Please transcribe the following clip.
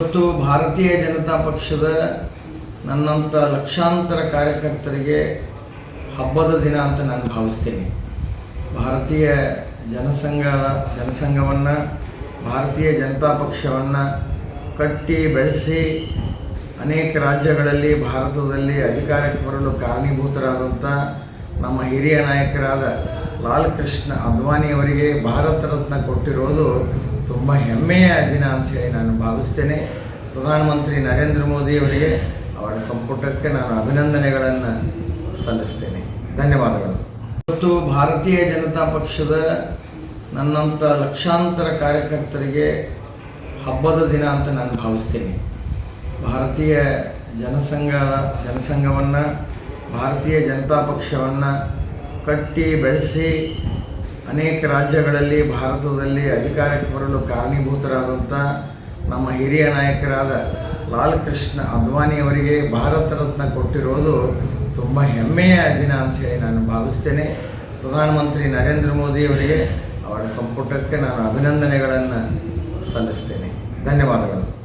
ಇವತ್ತು ಭಾರತೀಯ ಜನತಾ ಪಕ್ಷದ ನನ್ನಂಥ ಲಕ್ಷಾಂತರ ಕಾರ್ಯಕರ್ತರಿಗೆ ಹಬ್ಬದ ದಿನ ಅಂತ ನಾನು ಭಾವಿಸ್ತೇನೆ. ಭಾರತೀಯ ಜನಸಂಘ, ಜನಸಂಘವನ್ನು, ಭಾರತೀಯ ಜನತಾ ಪಕ್ಷವನ್ನು ಕಟ್ಟಿ ಬೆಳೆಸಿ ಅನೇಕ ರಾಜ್ಯಗಳಲ್ಲಿ, ಭಾರತದಲ್ಲಿ ಅಧಿಕಾರಕ್ಕೆ ಬರಲು ಕಾರಣೀಭೂತರಾದಂಥ ನಮ್ಮ ಹಿರಿಯ ನಾಯಕರಾದ ಲಾಲ್ ಕೃಷ್ಣ ಅದ್ವಾನಿಯವರಿಗೆ ಭಾರತ ರತ್ನ ಕೊಟ್ಟಿರೋದು ತುಂಬ ಹೆಮ್ಮೆಯ ದಿನ ಅಂಥೇಳಿ ನಾನು ಭಾವಿಸ್ತೇನೆ. ಪ್ರಧಾನಮಂತ್ರಿ ನರೇಂದ್ರ ಮೋದಿಯವರಿಗೆ ಅವರ ಸಂಪುಟಕ್ಕೆ ನಾನು ಅಭಿನಂದನೆಗಳನ್ನು ಸಲ್ಲಿಸ್ತೇನೆ. ಧನ್ಯವಾದಗಳು. ಇವತ್ತು ಭಾರತೀಯ ಜನತಾ ಪಕ್ಷದ ನನ್ನಂಥ ಲಕ್ಷಾಂತರ ಕಾರ್ಯಕರ್ತರಿಗೆ ಹಬ್ಬದ ದಿನ ಅಂತ ನಾನು ಭಾವಿಸ್ತೇನೆ. ಭಾರತೀಯ ಜನಸಂಘ, ಜನಸಂಘವನ್ನು, ಭಾರತೀಯ ಜನತಾ ಪಕ್ಷವನ್ನು ಕಟ್ಟಿ ಬೆಳೆಸಿ ಅನೇಕ ರಾಜ್ಯಗಳಲ್ಲಿ, ಭಾರತದಲ್ಲಿ ಅಧಿಕಾರಕ್ಕೆ ಬರಲು ಕಾರಣೀಭೂತರಾದಂಥ ನಮ್ಮ ಹಿರಿಯ ನಾಯಕರಾದ ಲಾಲ್ ಕೃಷ್ಣ ಅದ್ವಾನಿಯವರಿಗೆ ಭಾರತ ರತ್ನ ಕೊಟ್ಟಿರೋದು ತುಂಬ ಹೆಮ್ಮೆಯ ದಿನ ಅಂಥೇಳಿ ನಾನು ಭಾವಿಸ್ತೇನೆ. ಪ್ರಧಾನಮಂತ್ರಿ ನರೇಂದ್ರ ಮೋದಿಯವರಿಗೆ ಅವರ ಸಂಪುಟಕ್ಕೆ ನಾನು ಅಭಿನಂದನೆಗಳನ್ನು ಸಲ್ಲಿಸ್ತೇನೆ. ಧನ್ಯವಾದಗಳು.